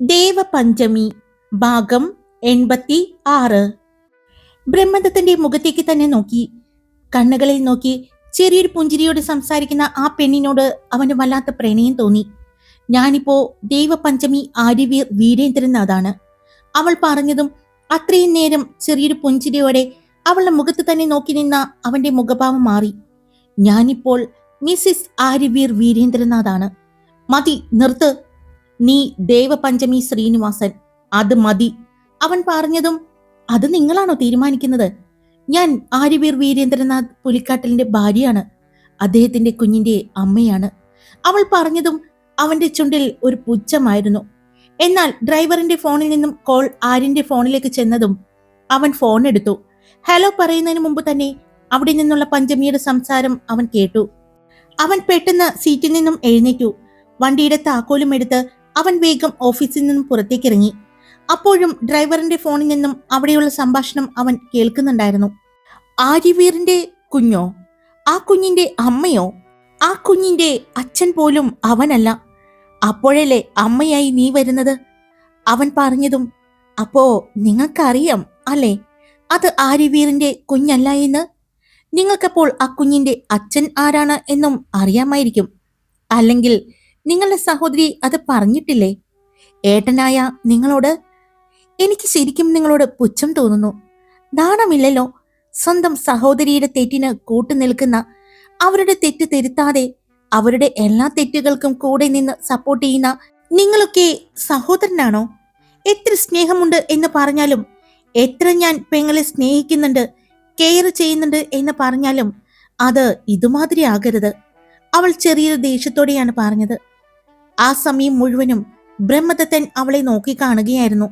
ദേവപഞ്ചമി ഭാഗം എൺപത്തി ആറ് ബ്രഹ്മദത്തന്റെ മുഖത്തേക്ക് തന്നെ നോക്കി. കണ്ണുകളിൽ നോക്കി ചെറിയൊരു പുഞ്ചിരിയോട് സംസാരിക്കുന്ന ആ പെണ്ണിനോട് അവന് വല്ലാത്ത പ്രണയം തോന്നി. ഞാനിപ്പോ ദേവപഞ്ചമി ആര്യവീർ വീരേന്ദ്രൻ അതാണ് അവൾ പറഞ്ഞതും അത്രയും നേരം ചെറിയൊരു പുഞ്ചിരിയോടെ അവളുടെ മുഖത്ത് തന്നെ നോക്കി നിന്ന അവന്റെ മുഖഭാവം മാറി. ഞാനിപ്പോൾ മിസ്സിസ് ആര്യവീർ വീരേന്ദ്രനാഥാണ് മതി നിർത്ത്. നീ ദേവപഞ്ചമി ശ്രീനിവാസൻ അത് മതി. അവൻ പറഞ്ഞതും അത് നിങ്ങളാണോ തീരുമാനിക്കുന്നത്? ഞാൻ ആര്യവീർ വീരേന്ദ്രനാഥ് പുലിക്കാട്ടലിന്റെ ഭാര്യയാണ്. അദ്ദേഹത്തിന്റെ കുഞ്ഞിന്റെ അമ്മയാണ്. അവൾ പറഞ്ഞതും അവന്റെ ചുണ്ടിൽ ഒരു പുച്ഛമായിരുന്നു. എന്നാൽ ഡ്രൈവറിന്റെ ഫോണിൽ നിന്നും കോൾ ആര്യന്റെ ഫോണിലേക്ക് ചെന്നതും അവൻ ഫോൺ എടുത്തു. ഹലോ പറയുന്നതിന് മുമ്പ് തന്നെ അവിടെ നിന്നുള്ള പഞ്ചമിയുടെ സംസാരം അവൻ കേട്ടു. അവൻ പെട്ടെന്ന് സീറ്റിൽ നിന്നും എഴുന്നേറ്റു. വണ്ടിയുടെ താക്കോലും എടുത്ത് അവൻ വേഗം ഓഫീസിൽ നിന്നും പുറത്തേക്ക് ഇറങ്ങി അപ്പോഴും ഡ്രൈവറിന്റെ ഫോണിൽ നിന്നും അവിടെയുള്ള സംഭാഷണം അവൻ കേൾക്കുന്നുണ്ടായിരുന്നു. ആര്യവീറിന്റെ കുഞ്ഞോ? ആ കുഞ്ഞിന്റെ അമ്മയോ? ആ കുഞ്ഞിന്റെ അച്ഛൻ പോലും അവനല്ല. അപ്പോഴല്ലേ അമ്മയായി നീ വരുന്നത്? അവൻ പറഞ്ഞതും അപ്പോ നിങ്ങൾക്കറിയാം അല്ലേ? അത് ആര്യവീറിന്റെ കുഞ്ഞല്ല എന്ന്? നിങ്ങൾക്കപ്പോൾ ആ കുഞ്ഞിന്റെ അച്ഛൻ ആരാണ് എന്നും അറിയാമായിരിക്കും. അല്ലെങ്കിൽ നിങ്ങളുടെ സഹോദരി അത് പറഞ്ഞിട്ടില്ലേ? ഏട്ടനായ നിങ്ങളോട് എനിക്ക് ശരിക്കും നിങ്ങളോട് പുച്ഛം തോന്നുന്നു. നാണമില്ലല്ലോ. സ്വന്തം സഹോദരിയുടെ തെറ്റിന് കൂട്ടു നിൽക്കുന്ന അവരുടെ തെറ്റ് തിരുത്താതെ അവരുടെ എല്ലാ തെറ്റുകൾക്കും കൂടെ നിന്ന് സപ്പോർട്ട് ചെയ്യുന്ന നിങ്ങളൊക്കെ സഹോദരനാണോ? എത്ര സ്നേഹമുണ്ട് എന്ന് പറഞ്ഞാലും എത്ര ഞാൻ പെങ്ങളെ സ്നേഹിക്കുന്നുണ്ട് കെയർ ചെയ്യുന്നുണ്ട് എന്ന് പറഞ്ഞാലും അത് ഇതുമാതിരി ആകരുത്. അവൾ ചെറിയൊരു ദേഷ്യത്തോടെയാണ് പറഞ്ഞത്. ആ സമയം മുഴുവനും ബ്രഹ്മദത്തൻ അവളെ നോക്കി കാണുകയായിരുന്നു.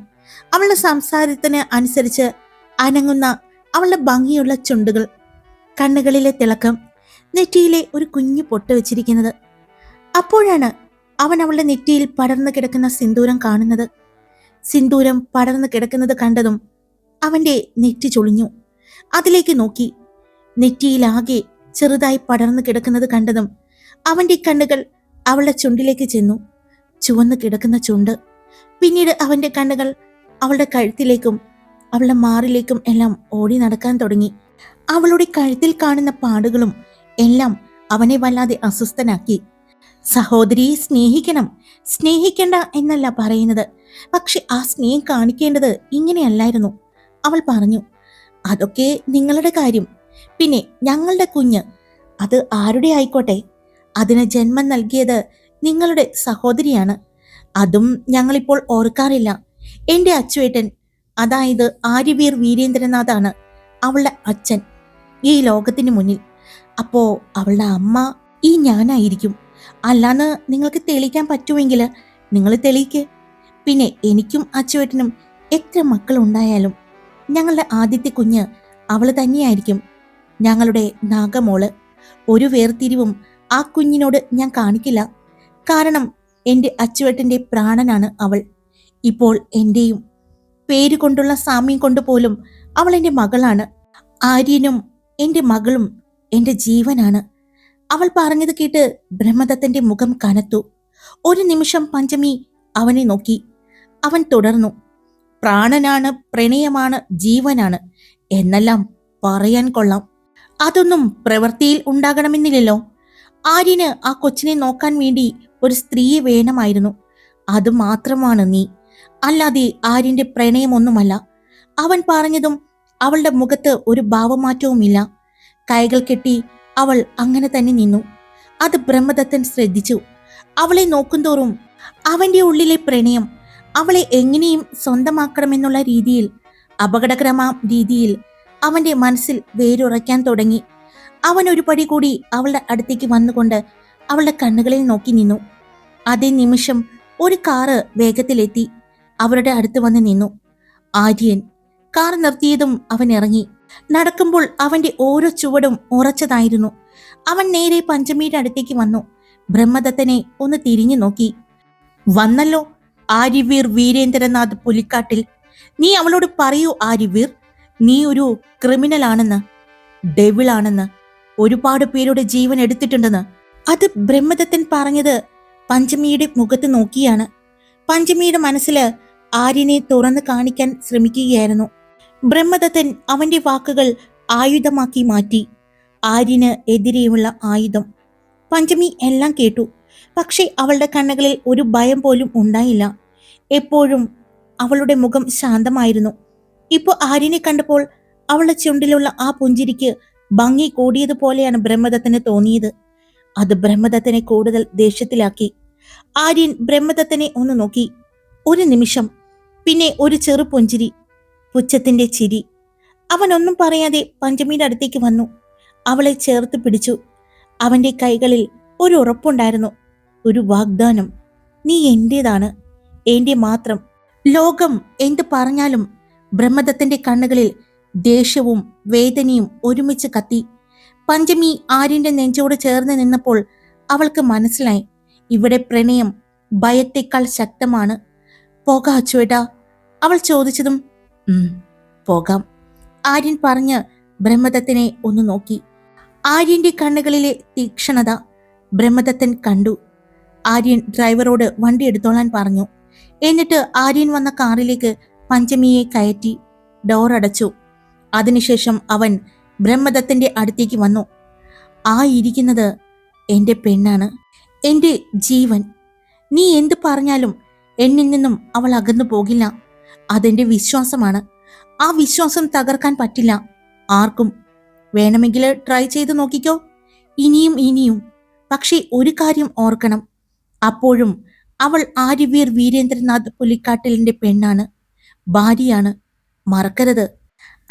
അവളുടെ സംസാരത്തിന് അനുസരിച്ച് അനങ്ങുന്ന അവളുടെ ഭംഗിയുള്ള ചുണ്ടുകൾ കണ്ണുകളിലെ തിളക്കം നെറ്റിയിലെ ഒരു കുഞ്ഞു പൊട്ട് വെച്ചിരിക്കുന്നത്. അപ്പോഴാണ് അവൻ അവളുടെ നെറ്റിയിൽ പടർന്നു കിടക്കുന്ന സിന്ദൂരം കാണുന്നത്. സിന്ദൂരം പടർന്നു കിടക്കുന്നത് കണ്ടതും അവന്റെ നെറ്റി ചൊളിഞ്ഞു. അതിലേക്ക് നോക്കി. നെറ്റിയിലാകെ ചെറുതായി പടർന്നു കിടക്കുന്നത് കണ്ടതും അവന്റെ കണ്ണുകൾ അവളുടെ ചുണ്ടിലേക്ക് ചെന്നു. ചുവന്നു കിടക്കുന്ന ചുണ്ട്. പിന്നീട് അവന്റെ കണ്ണുകൾ അവളുടെ കഴുത്തിലേക്കും അവളുടെ മാറിലേക്കും എല്ലാം ഓടി നടക്കാൻ തുടങ്ങി. അവളുടെ കഴുത്തിൽ കാണുന്ന പാടുകളും എല്ലാം അവനെ വല്ലാതെ അസ്വസ്ഥനാക്കി. സഹോദരിയെ സ്നേഹിക്കണം. സ്നേഹിക്കണ്ട എന്നല്ല പറയുന്നത്. പക്ഷെ ആ സ്നേഹം കാണിക്കേണ്ടത് ഇങ്ങനെയല്ലായിരുന്നു. അവൾ പറഞ്ഞു അതൊക്കെ നിങ്ങളുടെ കാര്യം. പിന്നെ ഞങ്ങളുടെ കുഞ്ഞ് അത് ആരുടെ ആയിക്കോട്ടെ? അതിന് ജന്മം നൽകിയത് നിങ്ങളുടെ സഹോദരിയാണ്. അതും ഞങ്ങളിപ്പോൾ ഓർക്കാറില്ല. എന്റെ അച്ചുവേട്ടൻ അതായത് ആര്യവീർ വീരേന്ദ്രനാഥാണ് അവളുടെ അച്ഛൻ ഈ ലോകത്തിന് മുന്നിൽ. അപ്പോ അവളുടെ അമ്മ ഈ ഞാനായിരിക്കും. അല്ലാന്ന് നിങ്ങൾക്ക് തെളിയിക്കാൻ പറ്റുമെങ്കിൽ നിങ്ങൾ തെളിയിക്ക്. പിന്നെ എനിക്കും അച്ചുവേട്ടനും എത്ര മക്കളുണ്ടായാലും ഞങ്ങളുടെ ആദ്യത്തെ കുഞ്ഞ് അവൾ തന്നെയായിരിക്കും ഞങ്ങളുടെ നാഗമോൾ. ഒരു വേർതിരിവും ആ കുഞ്ഞിനോട് ഞാൻ കാണിക്കില്ല. കാരണം എന്റെ അച്ചുവേട്ടന്റെ പ്രാണനാണ് അവൾ. ഇപ്പോൾ എന്റെയും പേര് കൊണ്ടുള്ള സാമ്യം കൊണ്ട് പോലും അവൾ എന്റെ മകളാണ്. ആര്യനും എന്റെ മകളും എന്റെ ജീവനാണ്. അവൾ പറഞ്ഞത് കേട്ട് ബ്രഹ്മദത്തന്റെ മുഖം കനത്തു. ഒരു നിമിഷം പഞ്ചമി അവനെ നോക്കി. അവൻ തുടർന്നു. പ്രാണനാണ് പ്രണയമാണ് ജീവനാണ്. എന്നെല്ലാം പറയാൻ കൊള്ളാം. അതൊന്നും പ്രവൃത്തിയിൽ ഉണ്ടാകണമെന്നില്ലല്ലോ. ആര്യന് ആ കൊച്ചിനെ നോക്കാൻ വേണ്ടി ഒരു സ്ത്രീയെ വേണമായിരുന്നു. അത് മാത്രമാണ് നീ. അല്ലാതെ ആര്യന്റെ പ്രണയമൊന്നുമല്ല അവൻ പറഞ്ഞതും അവളുടെ മുഖത്ത് ഒരു ഭാവമാറ്റവുമില്ല. കൈകൾ കെട്ടി അവൾ അങ്ങനെ തന്നെ നിന്നു. അത് ബ്രഹ്മദത്തൻ ശ്രദ്ധിച്ചു. അവളെ നോക്കുന്തോറും അവന്റെ ഉള്ളിലെ പ്രണയം അവളെ എങ്ങനെയും സ്വന്തമാക്കണമെന്നുള്ള രീതിയിൽ അപകടകരമാം രീതിയിൽ അവന്റെ മനസ്സിൽ വേരുറയ്ക്കാൻ തുടങ്ങി. അവൻ ഒരു പടി കൂടി അവളുടെ അടുത്തേക്ക് വന്നുകൊണ്ട് അവളുടെ കണ്ണുകളിൽ നോക്കി നിന്നു. അതേ നിമിഷം ഒരു കാറ് വേഗത്തിലെത്തി അവരുടെ അടുത്ത് വന്ന് നിന്നു. ആര്യൻ കാർ നിർത്തിയതും അവൻ ഇറങ്ങി. നടക്കുമ്പോൾ അവന്റെ ഓരോ ചുവടും ഉറച്ചതായിരുന്നു. അവൻ നേരെ പഞ്ചമിയുടെ അടുത്തേക്ക് വന്നു. ബ്രഹ്മദത്തനെ ഒന്ന് തിരിഞ്ഞു നോക്കി. വന്നല്ലോ ആര്യവീർ വീരേന്ദ്രനാഥ് പുലിക്കാട്ടിൽ. നീ അവളോട് പറയൂ ആര്യവീർ. നീ ഒരു ക്രിമിനൽ ആണെന്ന് ഡെവിൾ ആണെന്ന് ഒരുപാട് പേരുടെ ജീവൻ എടുത്തിട്ടുണ്ടെന്ന്. അത് ബ്രഹ്മദത്തൻ പറഞ്ഞത് പഞ്ചമിയുടെ മുഖത്ത് നോക്കിയാണ്. പഞ്ചമിയുടെ മനസ്സിൽ ആര്യനെ തുറന്നു കാണിക്കാൻ ശ്രമിക്കുകയായിരുന്നു. ബ്രഹ്മദത്തൻ അവന്റെ വാക്കുകൾ ആയുധമാക്കി മാറ്റി. ആര്യന് എതിരെയുള്ള ആയുധം. പഞ്ചമി എല്ലാം കേട്ടു. പക്ഷേ അവളുടെ കണ്ണുകളിൽ ഒരു ഭയം പോലും ഉണ്ടായില്ല. എപ്പോഴും അവളുടെ മുഖം ശാന്തമായിരുന്നു. ഇപ്പോൾ ആര്യനെ കണ്ടപ്പോൾ അവളുടെ ചുണ്ടിലുള്ള ആ പുഞ്ചിരിക്ക് ഭംഗി കൂടിയതുപോലെയാണ് ബ്രഹ്മദത്തിന് തോന്നിയത്. അത് ബ്രഹ്മദത്തിനെ കൂടുതൽ ദേഷ്യത്തിലാക്കി. ആര്യൻ ബ്രഹ്മദത്തിനെ ഒന്ന് നോക്കി. ഒരു നിമിഷം. പിന്നെ ഒരു ചെറു പുഞ്ചിരി. പുച്ഛത്തിന്റെ ചിരി. അവനൊന്നും പറയാതെ പഞ്ചമിയുടെ അടുത്തേക്ക് വന്നു. അവളെ ചേർത്ത് പിടിച്ചു. അവന്റെ കൈകളിൽ ഒരു ഉറപ്പുണ്ടായിരുന്നു. ഒരു വാഗ്ദാനം. നീ എന്റേതാണ്? എന്റെ മാത്രം. ലോകം എന്ത് പറഞ്ഞാലും ബ്രഹ്മദത്തിന്റെ കണ്ണുകളിൽ ദേഷ്യവും വേദനയും ഒരുമിച്ച് കത്തി. പഞ്ചമി ആര്യന്റെ നെഞ്ചോട് ചേർന്ന് നിന്നപ്പോൾ അവൾക്ക് മനസ്സിലായി. ഇവിടെ പ്രണയം ഭയത്തേക്കാൾ ശക്തമാണ്. പോകാ അച്ചുവേട്ടാ അവൾ ചോദിച്ചതും "ഉം, പോകാം. ആര്യൻ പറഞ്ഞ് ബ്രഹ്മദത്തനെ ഒന്ന് നോക്കി. ആര്യന്റെ കണ്ണുകളിലെ തീക്ഷണത ബ്രഹ്മദത്തൻ കണ്ടു. ആര്യൻ ഡ്രൈവറോട് വണ്ടി എടുത്തോളാൻ പറഞ്ഞു. എന്നിട്ട് ആര്യൻ വന്ന കാറിലേക്ക് പഞ്ചമിയെ കയറ്റി ഡോർ അടച്ചു. അതിനുശേഷം അവൻ ബ്രഹ്മദത്തിന്റെ അടുത്തേക്ക് വന്നു. ആ ഇരിക്കുന്നത് എന്റെ പെണ്ണാണ് എന്റെ ജീവൻ. നീ എന്തു പറഞ്ഞാലും എന്നിൽ നിന്നും അവൾ അകന്നു പോകില്ല. അതെന്റെ വിശ്വാസമാണ്. ആ വിശ്വാസം തകർക്കാൻ പറ്റില്ല. ആർക്കും വേണമെങ്കിൽ ട്രൈ ചെയ്ത് നോക്കിക്കോ. ഇനിയും ഇനിയും. പക്ഷേ ഒരു കാര്യം ഓർക്കണം. അപ്പോഴും അവൾ ആര്യവീർ വീരേന്ദ്രനാഥ് പുലിക്കാട്ടിലിന്റെ പെണ്ണാണ്. ഭാര്യയാണ്. മറക്കരുത്.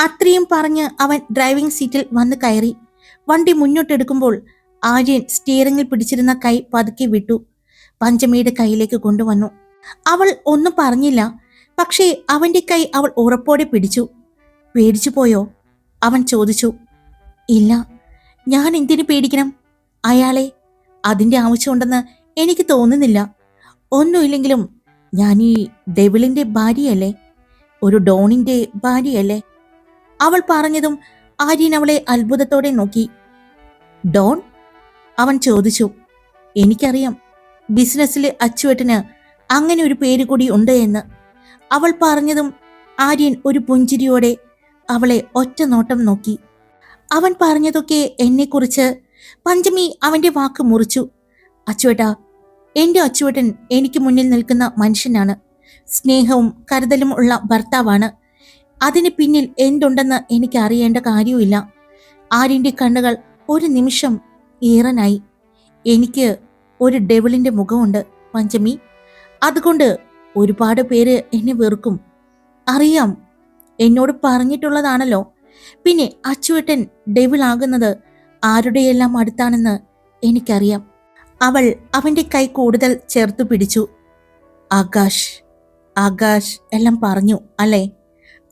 അത്രയും പറഞ്ഞ് അവൻ ഡ്രൈവിംഗ് സീറ്റിൽ വന്ന് കയറി. വണ്ടി മുന്നോട്ടെടുക്കുമ്പോൾ ആര്യൻ സ്റ്റിയറിംഗിൽ പിടിച്ചിരുന്ന കൈ പതുക്കെ വിട്ടു. പഞ്ചമിയുടെ കൈയിലേക്ക് കൊണ്ടുവന്നു. അവൾ ഒന്നും പറഞ്ഞില്ല. പക്ഷേ അവന്റെ കൈ അവൾ ഉറപ്പോടെ പിടിച്ചു. പേടിച്ചു പോയോ? അവൻ ചോദിച്ചു. ഇല്ല. ഞാൻ എന്തിനു പേടിക്കണം? അയാളെ അതിന്റെ ആവശ്യമുണ്ടെന്ന് എനിക്ക് തോന്നുന്നില്ല. ഒന്നുമില്ലെങ്കിലും ഞാൻ ഈ ഡെവിളിന്റെ ഭാര്യയല്ലേ? ഒരു ഡോണിന്റെ ഭാര്യയല്ലേ? അവൾ പറഞ്ഞതും ആര്യൻ അവളെ അത്ഭുതത്തോടെ നോക്കി. ഡോൺ അവൻ ചോദിച്ചു എനിക്കറിയാം ബിസിനസ്സിലെ അച്ചുവെട്ടിന് അങ്ങനെ ഒരു പേര് കൂടി ഉണ്ട് എന്ന്. അവൾ പറഞ്ഞതും ആര്യൻ ഒരു പുഞ്ചിരിയോടെ അവളെ ഒറ്റ നോട്ടം നോക്കി. അവൻ പറഞ്ഞതൊക്കെ എന്നെക്കുറിച്ച് പഞ്ചമി അവന്റെ വാക്ക് മുറിച്ചു. അച്ചുവേട്ടാ എന്റെ അച്ചുവേട്ടൻ എനിക്ക് മുന്നിൽ നിൽക്കുന്ന മനുഷ്യനാണ്. സ്നേഹവും കരുതലും ഉള്ള ഭർത്താവാണ്. അതിന് പിന്നിൽ എന്തുണ്ടെന്ന് എനിക്ക് അറിയേണ്ട കാര്യവുമില്ല. ആര്യന്റെ കണ്ണുകൾ ഒരു നിമിഷം ഈറനായി. എനിക്ക് ഒരു ഡെവിളിന്റെ മുഖമുണ്ട് പഞ്ചമി. അതുകൊണ്ട് ഒരുപാട് പേര് എന്നെ വെറുക്കും. അറിയാം എന്നോട് പറഞ്ഞിട്ടുള്ളതാണല്ലോ. പിന്നെ അച്ചുവേട്ടൻ ഡെവിൾ ആകുന്നത് ആരുടെയെല്ലാം അടുത്താണെന്ന് എനിക്കറിയാം. അവൾ അവന്റെ കൈ കൂടുതൽ ചേർത്തു പിടിച്ചു. ആകാശ് ആകാശ് എല്ലാം പറഞ്ഞു അല്ലേ?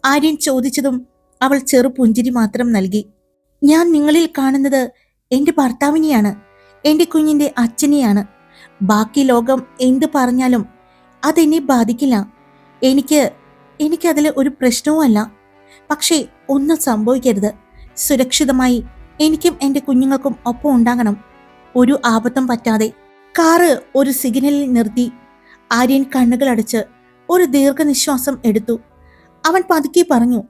ആര്യൻ ചോദിച്ചതും അവൾ ചെറു പുഞ്ചിരി മാത്രം നൽകി. ഞാൻ നിങ്ങളിൽ കാണുന്നത് എന്റെ ഭർത്താവിനെയാണ് എന്റെ കുഞ്ഞിന്റെ അച്ഛനെയാണ്. ബാക്കി ലോകം എന്ത് പറഞ്ഞാലും അതെന്നെ ബാധിക്കില്ല. എനിക്ക് എനിക്കതിൽ ഒരു പ്രശ്നവുമല്ല പക്ഷേ ഒന്നും സംഭവിക്കരുത്. സുരക്ഷിതമായി എനിക്കും എന്റെ കുഞ്ഞുങ്ങൾക്കും ഒപ്പം ഉണ്ടാകണം. ഒരു ആപത്തും പറ്റാതെ. കാറ് ഒരു സിഗ്നലിൽ നിർത്തി. ആര്യൻ കണ്ണുകൾ അടച്ച് ഒരു ദീർഘനിശ്വാസം എടുത്തു. അവൻ പതുക്കെ പറഞ്ഞു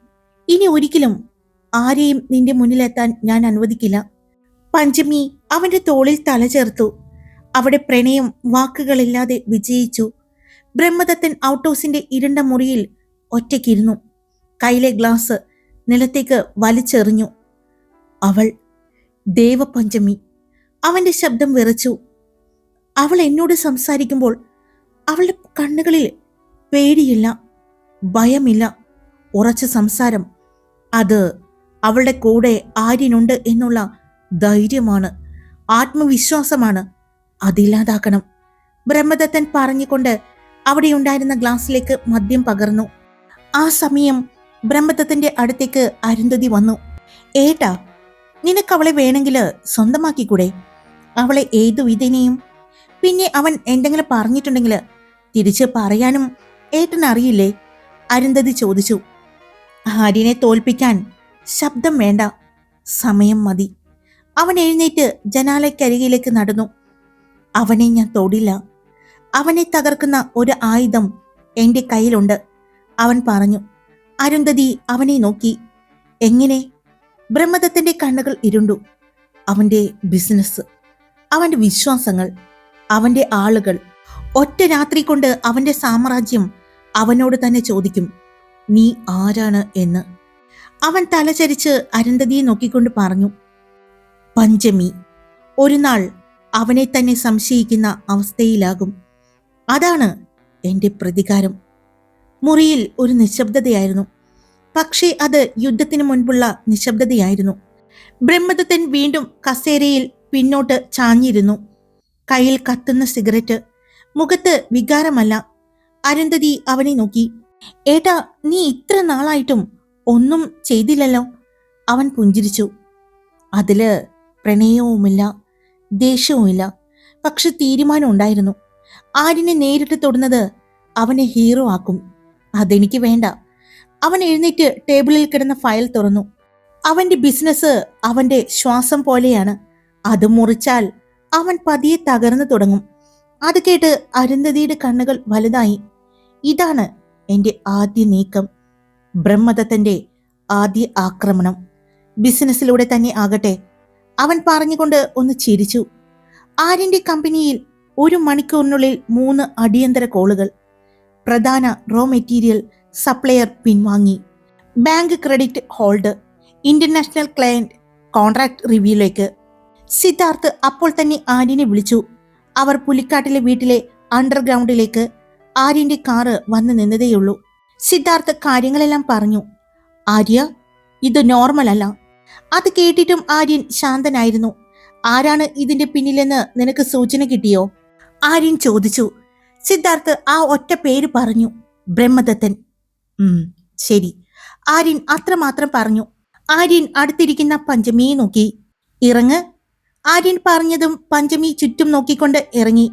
ഇനി ഒരിക്കലും ആരെയും നിന്റെ മുന്നിലെത്താൻ ഞാൻ അനുവദിക്കില്ല. പഞ്ചമി അവന്റെ തോളിൽ തല ചേർത്തു. അവിടെ പ്രണയം വാക്കുകളില്ലാതെ വിജയിച്ചു. ബ്രഹ്മദത്തൻ ഔട്ടോസിന്റെ ഇരുണ്ട മുറിയിൽ ഒറ്റയ്ക്കിരുന്നു. കയ്യിലെ ഗ്ലാസ് നിലത്തേക്ക് വലിച്ചെറിഞ്ഞു. അവൾ ദേവപഞ്ചമി. അവന്റെ ശബ്ദം വിറച്ചു. അവൾ എന്നോട് സംസാരിക്കുമ്പോൾ അവളുടെ കണ്ണുകളിൽ പേടിയില്ല ഭയമില്ല. ഉറച്ച സംസാരം. അത് അവളുടെ കൂടെ ആര്യനുണ്ട് എന്നുള്ള ധൈര്യമാണ്. ആത്മവിശ്വാസമാണ്. അതില്ലാതാക്കണം ബ്രഹ്മദത്തൻ പറഞ്ഞുകൊണ്ട് അവിടെയുണ്ടായിരുന്ന ഗ്ലാസ്സിലേക്ക് മദ്യം പകർന്നു. ആ സമയം ബ്രഹ്മദത്തന്റെ അടുത്തേക്ക് അരുന്ധതി വന്നു. ഏട്ടാ നിനക്ക് അവളെ വേണമെങ്കിൽ സ്വന്തമാക്കിക്കൂടെ? അവളെ ഏതു വിധേനയും? പിന്നെ അവൻ എന്തെങ്കിലും പറഞ്ഞിട്ടുണ്ടെങ്കിൽ തിരിച്ച് പറയാനും ഏട്ടനറിയില്ലേ? അരുന്ധതി ചോദിച്ചു. ആര്യനെ തോൽപ്പിക്കാൻ ശബ്ദം വേണ്ട. സമയം മതി. അവൻ എഴുന്നേറ്റ് ജനാലയ്ക്കരികിലേക്ക് നടന്നു. അവനെ ഞാൻ തൊടില്ല. അവനെ തകർക്കുന്ന ഒരു ആയുധം എന്റെ കയ്യിലുണ്ട്. അവൻ പറഞ്ഞു അരുന്ധതി അവനെ നോക്കി. എങ്ങനെ? ബ്രഹ്മദത്തിന്റെ കണ്ണുകൾ ഇരുണ്ടു. അവന്റെ ബിസിനസ് അവന്റെ വിശ്വാസങ്ങൾ അവന്റെ ആളുകൾ. ഒറ്റ രാത്രി കൊണ്ട് അവന്റെ സാമ്രാജ്യം അവനോട് തന്നെ ചോദിക്കും. നീ ആരാണ്? എന്ന് അവൻ തലചരിച്ച് അരുന്ധതിയെ നോക്കിക്കൊണ്ട് പറഞ്ഞു പഞ്ചമി ഒരു നാൾ അവനെ തന്നെ സംശയിക്കുന്ന അവസ്ഥയിലാകും. അതാണ് എന്റെ പ്രതികാരം. മുറിയിൽ ഒരു നിശബ്ദതയായിരുന്നു. പക്ഷേ അത് യുദ്ധത്തിന് മുൻപുള്ള നിശബ്ദതയായിരുന്നു. ബ്രഹ്മദത്തൻ വീണ്ടും കസേരയിൽ പിന്നോട്ട് ചാഞ്ഞിരുന്നു. കയ്യിൽ കത്തുന്ന സിഗരറ്റ് മുഖത്ത് വികാരമല്ല. അരുന്ധതി അവനെ നോക്കി ഏട്ടാ നീ ഇത്ര നാളായിട്ടും ഒന്നും ചെയ്തില്ലല്ലോ? അവൻ പുഞ്ചിരിച്ചു. അതിൽ പ്രണയവുമില്ല ദേഷ്യവുമില്ല. പക്ഷെ തീരുമാനം ഉണ്ടായിരുന്നു ആരിനെ നേരിട്ട് തൊടുന്നത് അവനെ ഹീറോ ആക്കും. അതെനിക്ക് വേണ്ട. അവൻ എഴുന്നേറ്റ് ടേബിളിൽ കിടന്ന ഫയൽ തുറന്നു. അവന്റെ ബിസിനസ് അവന്റെ ശ്വാസം പോലെയാണ്. അത് മുറിച്ചാൽ അവൻ പതിയെ തകർന്നു തുടങ്ങും. അത് കേട്ട് അരുന്ധതിയുടെ കണ്ണുകൾ വലുതായി. ഇതാണ് എന്റെ ആദ്യ നീക്കം ബ്രഹ്മദത്തന്റെ ആദ്യ ആക്രമണം. ബിസിനസ്സിലൂടെ തന്നെ ആകട്ടെ. അവൻ പറഞ്ഞുകൊണ്ട് ഒന്ന് ചിരിച്ചു. ആര്യന്റെ കമ്പനിയിൽ ഒരു മണിക്കൂറിനുള്ളിൽ മൂന്ന് അടിയന്തര കോളുകൾ. പ്രധാന raw material supplier പിൻവാങ്ങി. Bank credit hold international client contract റിവ്യൂയിലേക്ക് Siddharth അപ്പോൾ തന്നെ ആര്യനെ വിളിച്ചു. അവർ പുലിക്കാട്ടിലെ വീട്ടിലെ അണ്ടർഗ്രൗണ്ടിലേക്ക് ആര്യന്റെ കാറ് വന്നു നിന്നതേയുള്ളൂ. സിദ്ധാർത്ഥ് കാര്യങ്ങളെല്ലാം പറഞ്ഞു. ആര്യ ഇത് നോർമൽ അല്ല. അത് കേട്ടിട്ടും ആര്യൻ ശാന്തനായിരുന്നു. ആരാണ് ഇതിന്റെ പിന്നിലെന്ന് നിനക്ക് സൂചന കിട്ടിയോ? ആര്യൻ ചോദിച്ചു. സിദ്ധാർത്ഥ് ആ ഒറ്റ പേര് പറഞ്ഞു. ബ്രഹ്മദത്തൻ. ഉം ശരി. ആര്യൻ അത്രമാത്രം പറഞ്ഞു. ആര്യൻ അടുത്തിരിക്കുന്ന പഞ്ചമിയെ നോക്കി. ഇറങ്ങ്. ആര്യൻ പറഞ്ഞതും പഞ്ചമി ചുറ്റും നോക്കിക്കൊണ്ട് ഇറങ്ങി.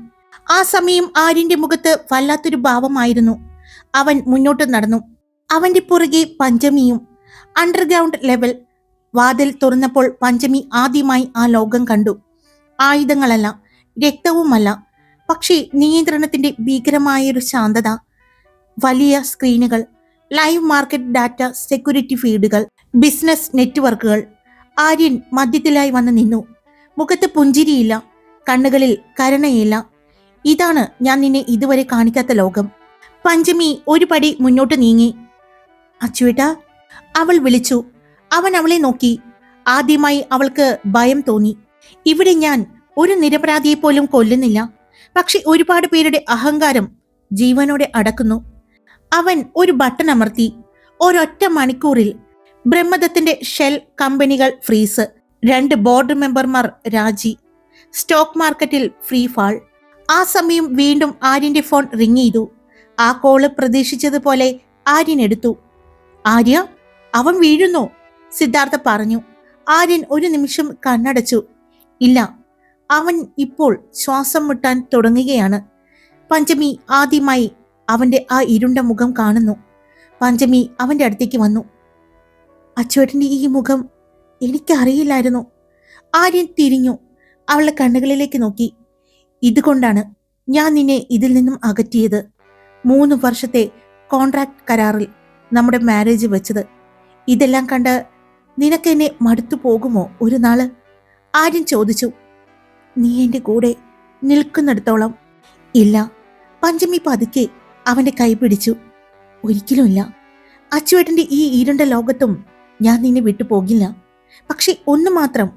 ആ സമയം ആര്യന്റെ മുഖത്ത് വല്ലാത്തൊരു ഭാവമായിരുന്നു. അവൻ മുന്നോട്ട് നടന്നു. അവന്റെ പുറകെ പഞ്ചമിയും അണ്ടർഗ്രൗണ്ട് ലെവൽ വാതിൽ തുറന്നപ്പോൾ പഞ്ചമി ആദ്യമായി ആ ലോകം കണ്ടു. ആയുധങ്ങളല്ല രക്തവുമല്ല പക്ഷേ നിയന്ത്രണത്തിന്റെ ഭീകരമായൊരു ശാന്തത വലിയ സ്ക്രീനുകൾ ലൈവ് മാർക്കറ്റ് ഡാറ്റ സെക്യൂരിറ്റി ഫീഡുകൾ ബിസിനസ് നെറ്റ്വർക്കുകൾ ആര്യൻ മധ്യത്തിലായി വന്ന് നിന്നു. മുഖത്ത് പുഞ്ചിരിയില്ല കണ്ണുകളിൽ കരുണയില്ല ഇതാണ് ഞാൻ നിന്നെ ഇതുവരെ കാണിക്കാത്ത ലോകം. പഞ്ചമി ഒരു പടി മുന്നോട്ട് നീങ്ങി. അച്ചുവേട്ടാ അവൾ വിളിച്ചു. അവൻ അവളെ നോക്കി. ആദ്യമായി അവൾക്ക് ഭയം തോന്നി. ഇവിടെ ഞാൻ ഒരു നിരപരാധിയെ പോലും കൊല്ലുന്നില്ല. പക്ഷെ ഒരുപാട് പേരുടെ അഹങ്കാരം ജീവനോടെ അടക്കുന്നു. അവൻ ഒരു ബട്ടൺ അമർത്തി. ഒരൊറ്റ മണിക്കൂറിൽ ബ്രഹ്മദത്തിന്റെ ഷെൽ കമ്പനികൾ ഫ്രീസ്. രണ്ട് ബോർഡ് മെമ്പർമാർ രാജി. സ്റ്റോക്ക് മാർക്കറ്റിൽ ഫ്രീ ഫാൾ ആ സമയം വീണ്ടും ആര്യന്റെ ഫോൺ റിങ് ചെയ്തു. ആ കോൾ പ്രതീക്ഷിച്ചതുപോലെ ആര്യൻ എടുത്തു. ആര്യ അവൻ വീഴുന്നു സിദ്ധാർത്ഥ പറഞ്ഞു. ആര്യൻ ഒരു നിമിഷം കണ്ണടച്ചു. ഇല്ല അവൻ ഇപ്പോൾ ശ്വാസം മുട്ടാൻ തുടങ്ങുകയാണ്. പഞ്ചമി ആദ്യമായി അവന്റെ ആ ഇരുണ്ട മുഖം കാണുന്നു. പഞ്ചമി അവന്റെ അടുത്തേക്ക് വന്നു. അച്ചുവേട്ടന്റെ ഈ മുഖം എനിക്കറിയില്ലായിരുന്നു. ആര്യൻ തിരിഞ്ഞു. അവളുടെ കണ്ണുകളിലേക്ക് നോക്കി. ഇതുകൊണ്ടാണ് ഞാൻ നിന്നെ ഇതിൽ നിന്നും അകറ്റിയത്. മൂന്ന് വർഷത്തെ കോൺട്രാക്ട് കരാറിൽ നമ്മുടെ മാരേജ് വെച്ചത്. ഇതെല്ലാം കണ്ട് നിനക്ക് എന്നെ മടുത്തു പോകുമോ ഒരു നാൾ? ആര്യൻ ചോദിച്ചു. നീ എന്റെ കൂടെ നിൽക്കുന്നിടത്തോളം ഇല്ല. പഞ്ചമി പതുക്കെ അവന്റെ കൈ പിടിച്ചു. ഒരിക്കലുമില്ല അച്ചുവേട്ടന്റെ ഈ ഇരുണ്ട ലോകത്തും ഞാൻ നിന്നെ വിട്ടു പോകില്ല. പക്ഷെ ഒന്ന് മാത്രം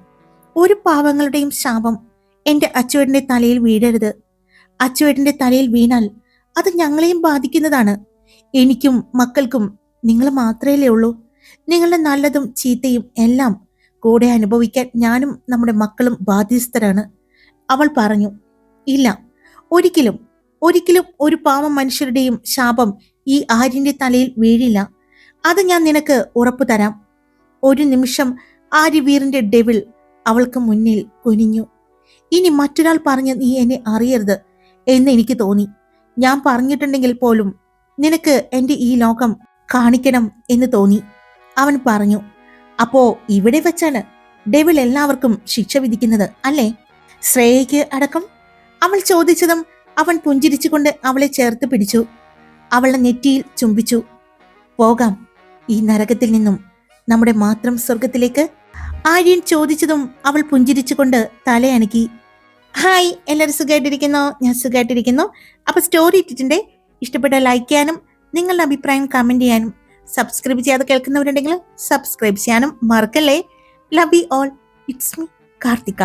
ഒരു പാവങ്ങളുടെയും ശാപം എന്റെ അച്ചുവേട്ടന്റെ തലയിൽ വീഴരുത്. അച്ചുവേട്ടന്റെ തലയിൽ വീണാൽ അത് ഞങ്ങളെയും ബാധിക്കുന്നതാണ്. എനിക്കും മക്കൾക്കും നിങ്ങൾ മാത്രമല്ലേ ഉള്ളൂ. നിങ്ങളുടെ നല്ലതും ചീത്തയും എല്ലാം കൂടെ അനുഭവിക്കാൻ ഞാനും നമ്മുടെ മക്കളും ബാധ്യസ്ഥരാണ്. അവൾ പറഞ്ഞു ഇല്ല ഒരിക്കലും ഒരിക്കലും ഒരു പാവം മനുഷ്യരുടെയും ശാപം ഈ ആര്യന്റെ തലയിൽ വീഴില്ല. അത് ഞാൻ നിനക്ക് ഉറപ്പു തരാം. ഒരു നിമിഷം ആര്യവീറിന്റെ ഡെവിൾ അവൾക്ക് മുന്നിൽ കുനിഞ്ഞു. ഇനി മറ്റൊരാൾ പറഞ്ഞ് നീ എന്നെ അറിയരുത് എന്ന് എനിക്ക് തോന്നി. ഞാൻ പറഞ്ഞിട്ടുണ്ടെങ്കിൽ പോലും നിനക്ക് എന്റെ ഈ ലോകം കാണിക്കണം എന്ന് തോന്നി. അവൻ പറഞ്ഞു അപ്പോ ഇവിടെ വെച്ചാണ് ഡെവിൾ എല്ലാവർക്കും ശിക്ഷ വിധിക്കുന്നത് അല്ലേ? ശ്രേയയ്ക്ക് അടക്കം? അവൾ ചോദിച്ചതും അവൻ പുഞ്ചിരിച്ചുകൊണ്ട് അവളെ ചേർത്ത് പിടിച്ചു. അവളുടെ നെറ്റിയിൽ ചുംബിച്ചു. പോകാം. ഈ നരകത്തിൽ നിന്നും നമ്മുടെ മാത്രം സ്വർഗത്തിലേക്ക് ആര്യൻ ചോദിച്ചതും അവൾ പുഞ്ചിരിച്ചുകൊണ്ട് തലയനക്കി ഹായ് എല്ലാവരും സുഖമായിട്ടിരിക്കുന്നു ഞാൻ സുഖമായിട്ടിരിക്കുന്നു അപ്പോൾ സ്റ്റോറി ഇട്ടിട്ടുണ്ട്. ഇഷ്ടപ്പെട്ട ലൈക്ക് ചെയ്യാനും നിങ്ങളുടെ അഭിപ്രായം കമന്റ് ചെയ്യാനും സബ്സ്ക്രൈബ് ചെയ്യാതെ കേൾക്കുന്നവരുണ്ടെങ്കിൽ സബ്സ്ക്രൈബ് ചെയ്യാനും മറക്കല്ലേ? Love you all it's me Karthika.